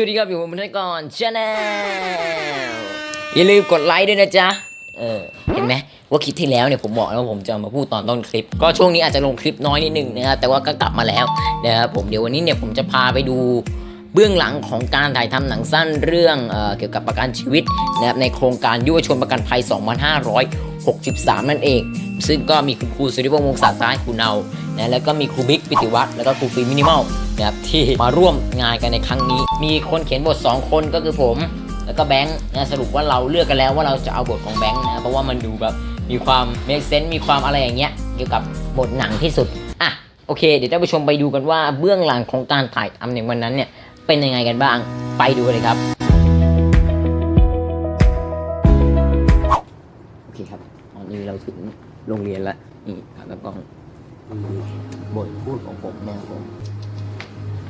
วัสดีครับอยู่ผมธนกรชาแนลอย่าลืมกดไลค์ด้วยนะจ๊ะ เออ เห็นไหมว่าคลิปที่แล้วเนี่ยผมบอกแล้วว่าผมจะมาพูดตอนต้นคลิป ก็ช่วงนี้อาจจะลงคลิปน้อยนิดนึงนะครับแต่ว่าก็กลับมาแล้วนะครับผมเดี๋ยววันนี้เนี่ยผมจะพาไปดู เบื้องหลังของการถ่ายทำหนังสั้นเรื่องเอเกี่ยวกับประกันชีวิตนะครับในโครงการยุวชนประกันภัย 2563 นั่นเอง ซึ่งก็มีคุณครูสุริพงษ์วงศาซ้ายครูเนานะแล้วก็มีครูบิ๊กปิติวัฒน์แล้วก็ครูฟิล์มมินิมอลนะครับที่มาร่วมงานกันในครั้งนี้ มีคนเขียนบท 2 คนก็คือผม แล้วก็แบงค์นะสรุปว่าเราเลือกกันแล้วว่าเราจะเอาบทของแบงค์นะเพราะว่ามันดูแบบมีความ make sense มีความอะไรอย่างเงี้ยเกี่ยวกับบทหนังที่สุดอะโอเค เดี๋ยวท่านผู้ชมไปดูกันว่าเบื้องหลังของการถ่ายทำในวันนั้นเนี่ย เป็นยังไงกันบ้าง ไปดูกันเลยครับ โอเคครับ ตอนนี้เราถึงโรงเรียนแล้วนี่ครับแล้วก็บทพูดของผมเนี่ยผม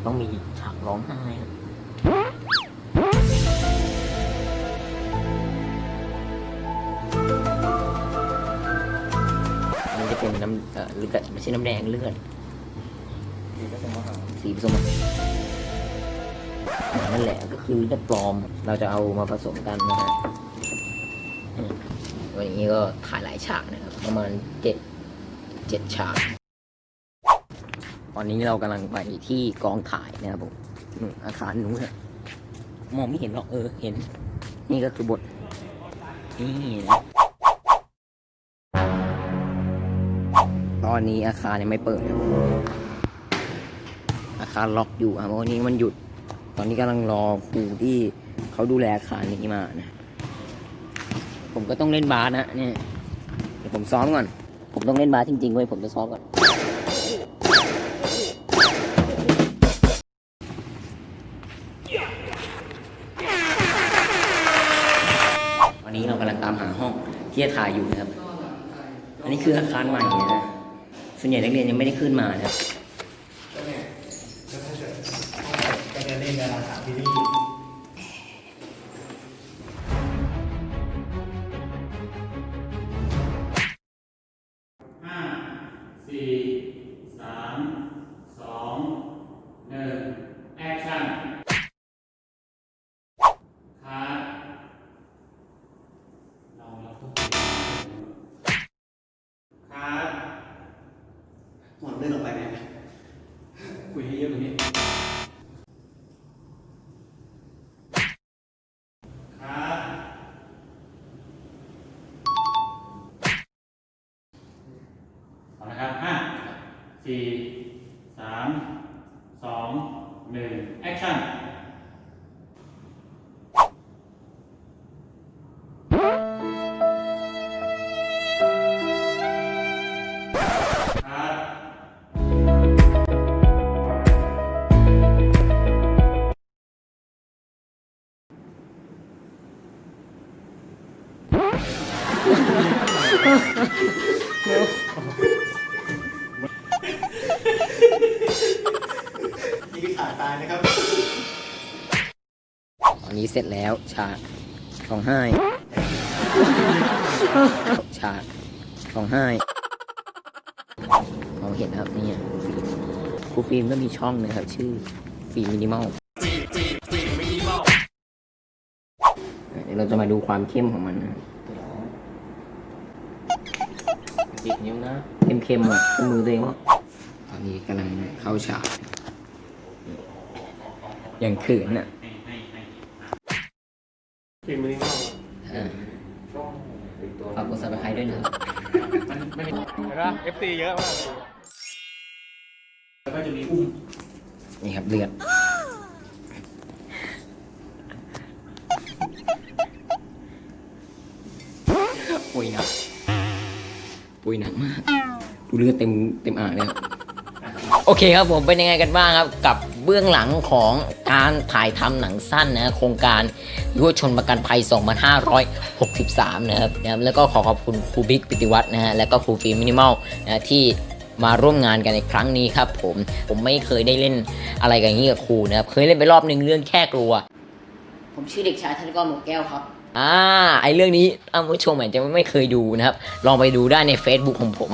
ต้องมีฉากร้องไห้นะมันจะเป็นน้ำเอ่อเลือดไม่ใช่น้ำแดงเลือดสีผสมอาหาร นั่นแหละก็คือเลือดปลอม เราจะเอามาผสมกันนะฮะวันนี้ก็ถ่ายหลายฉากนะครับ ประมาณเจ็ดเจ็ดฉาก ตอนนี้เรากำลังไปที่กองถ่ายนะครับผมอาคารนู้นอะมองไม่เห็นหรอกเออเห็น นี่ก็คือบท นี่นะตอนนี้อาคารยังไม่เปิดครับอาคารล็อกอยู่ครับเพราะวันนี้มันหยุด ตอนนี้กำลังรอครูที่เขาดูแลอาคารนี้มานะ ผมก็ต้องเล่นบาสนะเนี่ยเดี๋ยวผมซ้อมก่อน ผมต้องเล่นบาสจริงๆเว้ยผมจะซ้อมก่อน วันนี้เรากำลังตามหาห้องที่จะถ่ายอยู่นะครับ อันนี้คืออาคารใหม่นะ ส่วนใหญ่นักเรียนยังไม่ได้ขึ้นมานะครับ ก็จะ เล่นเวลาสามที่นี่ห้าสี่สามสองหนึ่งแอคชั่นคัดเราเราต้องคัดหมดเล่นออกไปเนี่ย สี่สามสองหนึ่งแอคชั่น นี่คือขาดตายนะครับตอนนี้เสร็จแล้วฉากร้องไห้ฉากร้องไห้มองเห็นนะครับเนี่ยครูฟิล์มก็มีช่องนะครับ ชื่อฟิล์มมินิมอลเดี๋ยวเราจะมาดูความเข้มของมันนะติดนิ้วนะ เข้มๆอะขึ้นมือตัวเองวะตอนนี้กำลังเข้าฉาก อย่างขืนอะฟิล์มมินิมอลเออฝากกดซับสไครต์ด้วยนะครับเห็นปะ FT เยอะมากเลยแล้วก็จะมีอุ้มนี่ครับเลือดปุยหนักปุยหนักมาก ดูเลือดเต็มเต็มอ่างเลยครับ โอเคครับผมเป็นยังไงกันบ้างครับกับ เบื้องหลังของการถ่ายทำหนังสั้นนะโครงการยุวชนประกันภัย 2563 นะครับนะครับแล้วก็ขอขอบคุณครูบิ๊กปิติวัฒน์นะฮะแล้วก็ครูฟิล์มมินิมอลนะที่มาร่วมงานกันในครั้งนี้ครับผมผมไม่เคยได้เล่นอะไรกันอย่างนี้กับครูนะครับเคยเล่นไปรอบหนึ่งเรื่องแค่กลัว ผมชื่อเด็กชายธนกรหมวกแก้วครับอ่าไอเรื่องนี้ท่านผู้ชมอาจจะไม่เคยดูนะครับ ลองไปดูได้ใน Facebook ของผม